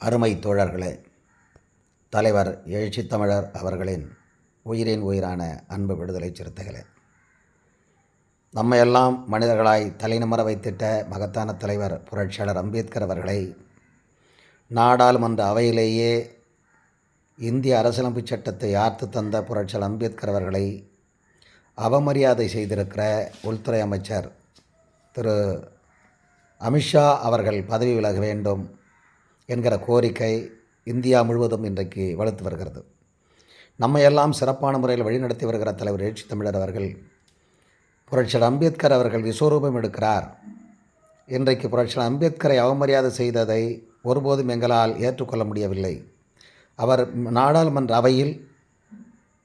அருமை தோழர்களே தலைவர் எழுச்சி தமிழர் அவர்களின் உயிரின் உயிரான அன்பு விடுதலை சிறுத்தைகளே. நம்மையெல்லாம் மனிதர்களாய் தலைநிமர வைத்திட்ட மகத்தான தலைவர் புரட்சியாளர் அம்பேத்கர் அவர்களை நாடாளுமன்ற அவையிலேயே இந்திய அரசியலமைப்பு சட்டத்தை யார்த்து தந்த புரட்சியாளர் அம்பேத்கர் அவர்களை அவமரியாதை செய்திருக்கிற உள்துறை அமைச்சர் திரு அமித்ஷா அவர்கள் பதவி விலக வேண்டும். என்கிற கோரிக்கை இந்தியா முழுவதும் இன்றைக்கு வளர்த்து வருகிறது. நம்மையெல்லாம் சிறப்பான முறையில் வழிநடத்தி வருகிற தலைவர் எழுச்சி தமிழர் அவர்கள் புரட்சியர் அம்பேத்கர் அவர்கள் விஸ்வரூபம் எடுக்கிறார். இன்றைக்கு புரட்சியர் அம்பேத்கரை அவமரியாதை செய்ததை ஒருபோதும் எங்களால் ஏற்றுக்கொள்ள முடியவில்லை. அவர் நாடாளுமன்ற அவையில்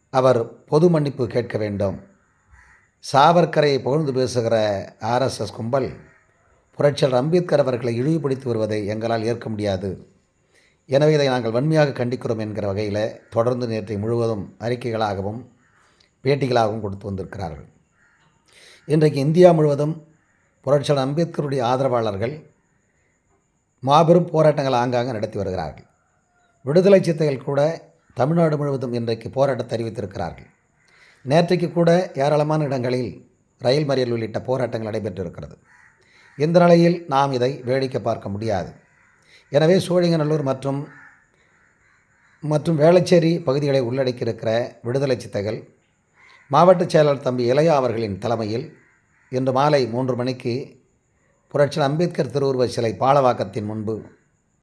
அவர் பொது மன்னிப்பு கேட்க வேண்டும். சாவர்கரை புகழ்ந்து பேசுகிற ஆர்எஸ்எஸ் கும்பல் புரட்சியாளர் அம்பேத்கர் அவர்களை இழிவுபடுத்தி வருவதை எங்களால் ஏற்க முடியாது. எனவே இதை நாங்கள் வன்மையாக கண்டிக்கிறோம் என்கிற வகையில் தொடர்ந்து நேற்றை முழுவதும் அறிக்கைகளாகவும் பேட்டிகளாகவும் கொடுத்து வந்திருக்கிறார்கள். இன்றைக்கு இந்தியா முழுவதும் புரட்சியாளர் அம்பேத்கருடைய ஆதரவாளர்கள் மாபெரும் போராட்டங்கள் ஆங்காங்கே நடத்தி வருகிறார்கள். விடுதலை சித்தைகள் கூட தமிழ்நாடு முழுவதும் இன்றைக்கு போராட்டத்தை அறிவித்திருக்கிறார்கள். நேற்றைக்கு கூட ஏராளமான இடங்களில் ரயில் மறியல் உள்ளிட்ட போராட்டங்கள் நடைபெற்றிருக்கிறது. இந்த நிலையில் நாம் இதை வேடிக்கை பார்க்க முடியாது? எனவே சோழிங்கநல்லூர் மற்றும் மற்றும் வேளச்சேரி பகுதிகளை உள்ளடக்கியிருக்கிற விடுதலை சித்தைகள் மாவட்ட செயலாளர் தம்பி இளையா அவர்களின் தலைமையில் இன்று மாலை மூன்று மணிக்கு புரட்சி அம்பேத்கர் திருவுருவ சிலை பாலவாக்கத்தின் முன்பு